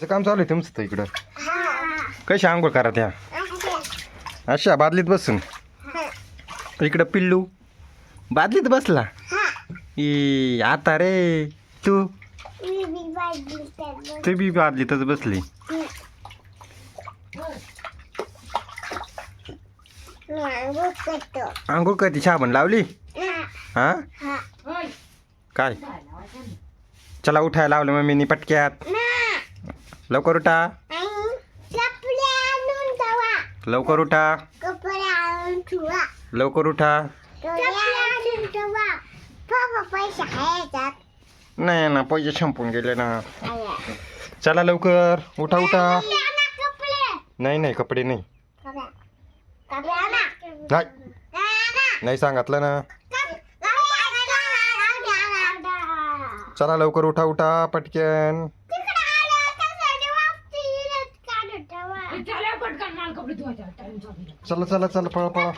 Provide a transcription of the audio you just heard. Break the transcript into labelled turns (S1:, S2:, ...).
S1: त्याचं काम चालू आहे तुमचं तर इकडं. कशी आंघोळ करा त्या? अशा बादलीत बसून. इकडं पिल्लू. बादलीत बसला? ई आता रे तू? तू बी बादलीतच बसली. आंघोळ कधी साबण लावली? हा. काय? चला उठायला लावलं मम्मीनी पटक्यात. लवकर उठा. लवकर उठा. लवकर उठा. नाही ना पैसे संपून गेले ना. चला लवकर. उठा उठा. नाही नाही कपडे नाही.
S2: कपडे. आणा.
S1: नाही. नाही सांगितलं ना. चला लवकर उठा उठा पटकन.
S3: चला पटकन मला कपडे धुवायचे. टाइम झाला
S1: चला चला चला पळा पळा.